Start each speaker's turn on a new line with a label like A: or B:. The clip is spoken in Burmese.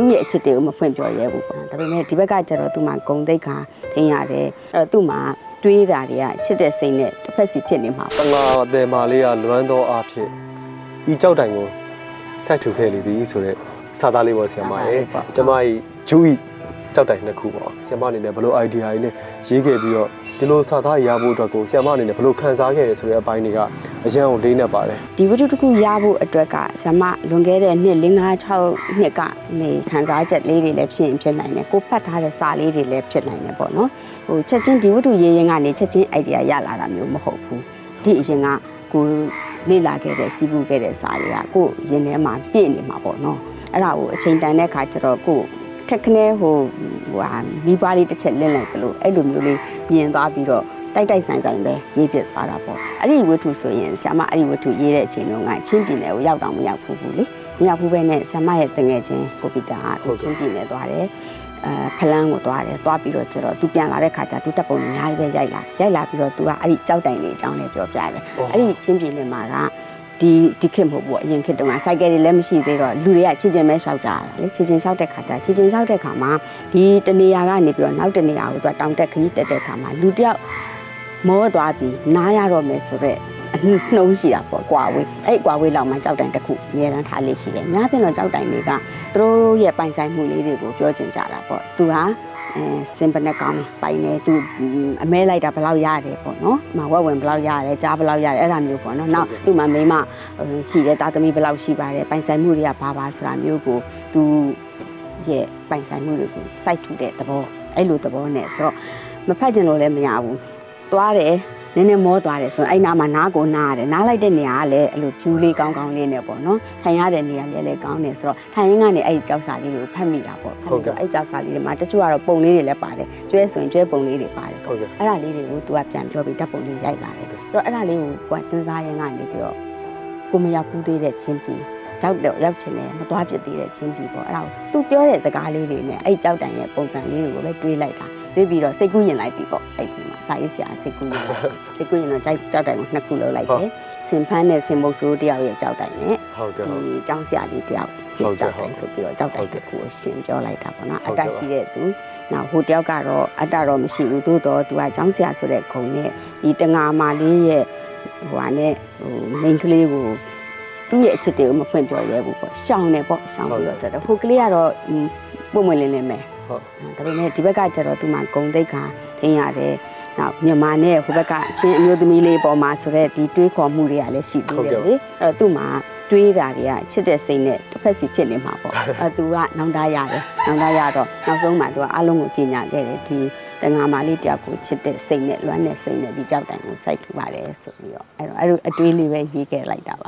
A: သူ့ရဲ့အချစ်တွေကိုမဖွင့်ပြောရဲဘူးပေါ့ဒါပေမဲ့ဒီဘက်ကကျတော့သူမှဂုံတိတ်ခါထင်ရတယ်အဲ့တော့သူ့မှာတွေးတာတွေကချစ်တဲ့စိတ်နဲ့တစ်ဖက်စီဖြစ်နေမှာပေါ့
B: တငါအသေးမာလေးကလွမ်းသောအားဖြင့်ဤကြောက်တိုင်ကိုစိုက်ထူခဲ့လေသည်ဆိုတော့စာသားလေးပေါ့ဆရာမရေကျမကြီးဂျူးဤ ကြောက်တိုင်နှစ်ခုပေါ့ဆရာမအနေနဲ့ဘယ်လို idea လေးနဲ့ရေးခဲ့ပြီးတော့ဒီလိုစာသားရဖို့အတွက်ကိုဆရာမအနေနဲ့ဘယ်လိုခံစားခဲ့ရဆိုတဲ့အပိုင်းတွေကအရန်ကိုလေးနေပါတယ်
A: ဒီဝတ္ထုတစ်ခုရဖို့အတွက်ကဇမလွန်ခဲ့တဲ့နှစ်5 6နှစ်ကနေခန်းစားချက်လေးတွေလည်းဖြစ်ရင်ဖြစ်နိုင်တယ်ကိုဖတ်ထားတဲ့စာလေးတွေလည်းဖြစ်နိုင်တယ်ပေါ့နော်ဟိုချက်ချင်းဒီဝတ္ထုရေးရင်ကနေချက်ချင်း idea ရလာတာမျိုးမဟုတ်ဘူးဒီအရင်ကကိုလေ့လာခဲ့တဲ့စီးပူးခဲ့တဲ့စာတွေကကိုရင်ထဲမှာပြည့်နေမှာပေါ့နော်အဲ့ဒါကိုအချိန်တန်တဲ့အခါကျတော့ကို ထက်ခနဲဟိုဟိုဟာမိဘလေးတစ်ချက်လင့်လိုက်သလိုအဲ့လိုမျိုးလေးမြင်သွားပြီးတော့တိုက်တိုက်ဆိုင်ဆိုင်ပဲရေးပြသွားတာပေါ့အဲ့ဒီဝတ္ထုဆိုရင်ဆ iam အဲ့ဒီဝတ္ထုရေးတဲ့အချိန်တုန်းကချင်းပြည်နယ်ကိုရောက်တော့မရောက်ဘူးဘူးလေမရောက်ဘူးပဲနဲ့ဆ iam ရဲ့တငယ်ချင်းကိုပီတာကသူချင်းပြည်နယ်သွားတယ်အဲဖလန်းကိုသွားတယ်သွားပြီးတော့ကျတော့သူပြန်လာတဲ့ခါကျသူတက်ပုံအများကြီးပဲရိုက်လာရိုက်လာပြီးတော့သူကအဲ့ဒီကြောက်တိုင်လေးအကြောင်းလေးပြောပြတယ်အဲ့ဒီချင်းပြည်နယ်မှာက ဒီဒီခေတ်မဟုတ်ဘူးအရင်ခေတ်တုန်းကစိုက်ကယ်တွေလည်းမရှိသေးတော့လူတွေကချစ်ချင်းပဲရှောက်ကြတာလေချစ်ချင်းရှောက်တဲ့ခါကျချစ်ချင်းရှောက်တဲ့ခါမှာဒီတနေရာကနေပြီးတော့နောက်တနေရာကိုသူကတောင်တက်ခကြီးတက်တဲ့ခါမှာလူတယောက်မောသွားပြီးနားရတော့မယ်ဆိုတော့အနှုံးရှိတာပေါ့ကွာဝေးအဲ့ကွာဝေးလောက်မှကြောက်တိုင်တစ်ခုအများတန်းထားလေးရှိတယ်။များပြင်တော့ကြောက်တိုင်တွေကသူတို့ရဲ့ပိုင်ဆိုင်မှုလေးတွေကိုပြောချင်ကြတာပေါ့။သူဟာ အဲစင်ပနက်ကောင်ပိုင်နေသူအမဲလိုက်တာဘယ်လောက်ရတယ်ပေါ့နော်။မဝက်ဝင်ဘယ်လောက်ရတယ်ကြားဘယ်လောက်ရတယ်အဲ့ဒါမျိုးပေါ့နော်။နောက်သူ့မှာမိမရှိတယ်တာသမီဘယ်လောက်ရှိပါတယ်ပိုင်ဆိုင်မှုတွေကဘာပါဆိုတာမျိုးကိုသူရဲ့ပိုင်ဆိုင်မှုတွေကိုစိုက်ထူတဲ့သဘောအဲ့လိုသဘောနဲ့ဆိုတော့မဖတ်ချင်လို့လည်းမရဘူး။သွားတယ် နည်းနည်းမောသွားတယ်ဆိုရင်အဲ့နားမှာနားကိုနားရတယ်နားလိုက်တဲ့နေရာကလည်းအဲ့လိုဖြူလေးကောင်းကောင်းလေးနဲ့ပေါ့နော်ထိုင်ရတဲ့နေရာလည်းလည်းကောင်းတယ်ဆိုတော့ထိုင်ရင်းကနေအဲ့ဒီကြောက်စာလေးကိုဖတ်မိတာပေါ့ဖတ်မိတော့အဲ့ကြောက်စာလေးတွေမှာတချို့ကတော့ပုံလေးတွေလည်းပါတယ်ကျွဲဆိုရင်ကျွဲပုံလေးတွေပါတယ်
B: ဟုတ်ကဲ့
A: အဲ့ဒါလေးတွေကို तू ကပြန်ပြောပြီးဓာတ်ပုံလေးရိုက်လာတယ်ဆိုတော့အဲ့ဒါလေးကိုကိုယ်စဉ်းစားရင်ကနေပြီးတော့ကိုမရောက်ဘူးသေးတဲ့ချင်းပြည်ရောက်တော့ရောက်ချင်တယ်မသွားဖြစ်သေးတဲ့ချင်းပြည်ပေါ့အဲ့ဒါကို तू ပြောတဲ့စကားလေးတွေနဲ့အဲ့ကြောက်တန်ရဲ့ပုံစံလေးတွေကိုပဲတွေးလိုက်တာ တွေးပြီးတော့စိတ်ကူးရင်လိုက်ပြီပေါ့အဲ့ချိန်မှာစာရေးဆရာစိတ်ကူးရင်လိုက်စိတ်ကူးရင်တော့ကြောက်ကြောက်တိုင်ကိုနှစ်ခုလုံးလိုက်တယ်စင်ဖန်းနဲ့စင်မုတ်ဆိုးတယောက်ရဲ့ကြောက်တိုင်နဲ့
B: ဟုတ်ကဲ့
A: ဒီ
B: ဟုတ်
A: ကျောင်းဆရာလေးတယောက်
B: ဟုတ်ကဲ့
A: ကြောက်တိုင်ဆိုပြီးတော့ကြောက်တိုင်
B: ဟုတ်ကဲ့
A: တစ်ခုကိုရှင်းပြောလိုက်တာပေါ့နော်
B: ဟုတ်
A: အ
B: ကဲ့
A: တရှိတဲ့သူနောက်ဟိုတယောက်ကတော့အတ္တတော့မရှိဘူးသို့တော့သူကကျောင်းဆရာဆိုတဲ့ဂုံနဲ့ဒီတငါမာလေးရဲ့ဟိုဟာနဲ့ဟိုမိန်းကလေးကိုသူ့ရဲ့အချစ်တွေကိုမဖွင့်ပြောရဲဘူးပေါ့ရှောင်းနေပေါ့ရှောင်းပြီးတော့တွေ့တယ်ဟိုကလေးကတော့อืมပုံမွေလင်းလင်းပဲ
B: ဟုတ်
A: ဒါပေမဲ့ဒီဘက်ကကျတော့သူမှဂုံတိတ်ခါထင်ရတယ်နောက်မြန်မာနဲ့ဟိုဘက်ကအချင်းအမျိုးသမီးလေးပေါ်မှာဆိုတော့ဒီတွေးခေါ်မှုတွေကလည်းရှိသေးတယ်လေအဲ့တော့သူ့မှာတွေးတာတွေကချစ်တဲ့စိတ်နဲ့တစ်ဖက်စီဖြစ်နေမှာပေါ့အဲသူကနောင်တရတယ်နောင်တရတော့နောက်ဆုံးမှသူကအလုံးကိုကြီးညာခဲ့တယ်ဒီတငါမာလေးတယောက်ကိုချစ်တဲ့စိတ်နဲ့လွမ်းတဲ့စိတ်နဲ့ဒီကြောက်တိုင်ကိုစိုက်ထူပါတယ်ဆိုပြီးတော့အဲ့တော့အဲ့လိုအတွေးလေးပဲရေးခဲ့လိုက်တာပါ